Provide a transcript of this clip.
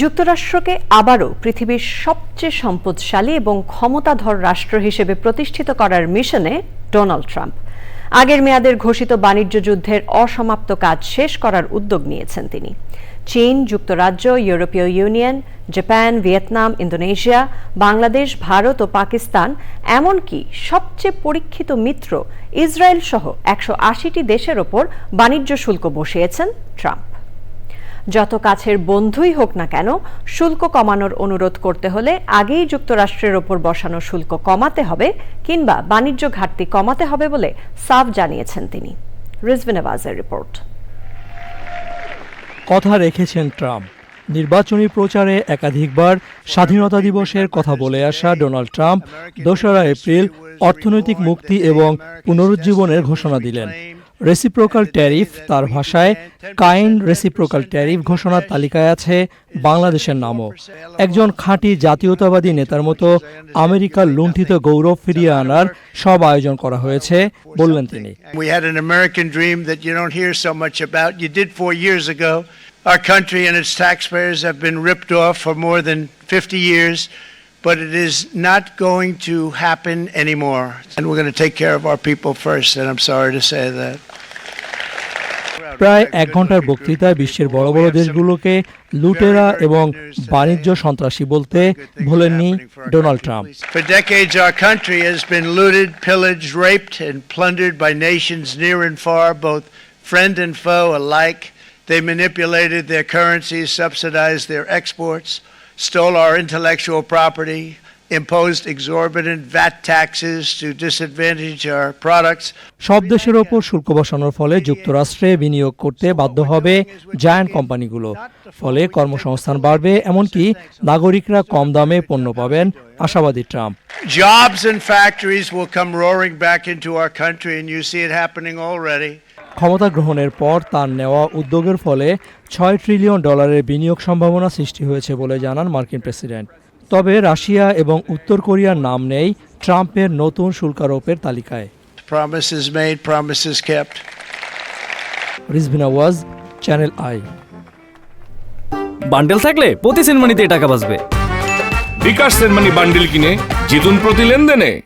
যুক্তরাষ্ট্রকে আবারও পৃথিবীর সবচেয়ে সম্পদশালী এবং ক্ষমতাধর রাষ্ট্র হিসেবে প্রতিষ্ঠিত করার মিশনে ডোনাল্ড ট্রাম্প। আগের মেয়াদের ঘোষিত বাণিজ্য যুদ্ধের অসমাপ্ত কাজ শেষ করার উদ্যোগ নিয়েছেন তিনি। চীন, যুক্তরাজ্য, ইউরোপীয় union, Japan, Vietnam, Indonesia, Bangladesh, Bharat ও পাকিস্তান, এমনকি সবচেয়ে পরীক্ষিত মিত্র ইসরায়েল সহ একশো আশিটি দেশের ওপর বাণিজ্য শুল্ক বসিয়েছেন ট্রাম্প। যত কাছের বন্ধুই হোক না কেন, শুল্ক কমানোর অনুরোধ করতে হলে আগেই যুক্তরাষ্ট্রের ওপর বসানো শুল্ক কমাতে হবে কিংবা বাণিজ্য ঘাটতি কমাতে হবে বলে সাফ জানিয়েছেন তিনি। রিপোর্ট। কথা রেখেছেন ট্রাম্প। নির্বাচনী প্রচারে একাধিকবার স্বাধীনতা দিবসের কথা বলে আসা ডোনাল্ড ট্রাম্প দোসরা এপ্রিল অর্থনৈতিক মুক্তি এবং পুনরুজ্জীবনের ঘোষণা দিলেন। রেসিপ্রোকাল ট্যারিফ তার ভাষায় কাইন্ড রেসিপ্রোকাল ট্যারিফ ঘোষণার তালিকায় আছে বাংলাদেশের নামও। একজন খাঁটি জাতীয়তাবাদী নেতার মতো আমেরিকার লুণ্ঠিত গৌরব ফিরিয়ে আনার সব আয়োজন করা হয়েছে, বললেন তিনি। Our country and its taxpayers have been ripped off for more than 50 years. but it is not going to happen anymore. And we're going to take care of our people first, and I'm sorry to say that. প্রায় এক ঘন্টার বক্তৃতায় বিশ্বের বড় বড় দেশগুলোকে লুটেরা এবং বাণিজ্য সন্ত্রাসী বলতে ভোলেননি Donald Trump For decades, our country has been looted, pillaged, raped, and plundered by nations near and far, both friend and foe alike. They manipulated their currencies, subsidized their exports, stole our intellectual property, imposed exorbitant VAT taxes to disadvantage our products. সব দেশের উপর শুল্ক বসানোর ফলে যুক্তরাষ্ট্রে বিনিয়োগ করতে বাধ্য হবে জায়ান্ট কোম্পানিগুলো। ফলে কর্মসংস্থান বাড়বে এমনকি নাগরিকরা কম দামে পণ্য পাবেন আশাবাদী Trump. Jobs in factories will come roaring back into our country and you see it happening already ক্ষমতা গ্রহণের পর তার নেওয়া উদ্যোগের ফলে ছয় ট্রিলিয়ন ডলারের বিনিয়োগ সম্ভাবনা সৃষ্টি হয়েছে বলে জানান মার্কিন প্রেসিডেন্ট। তবে রাশিয়া এবং উত্তর কোরিয়ার নাম নেই ট্রাম্পের নতুন শুল্কারোপের তালিকায়. রিজভিনা ওয়াজ চ্যানেল আই। বান্ডেল থাকলে প্রতি সেনমানিতে টাকা বাঁচবে। বিকাশ সেনমানি বান্ডিল কিনে জিতুন প্রতি লেনদেনে।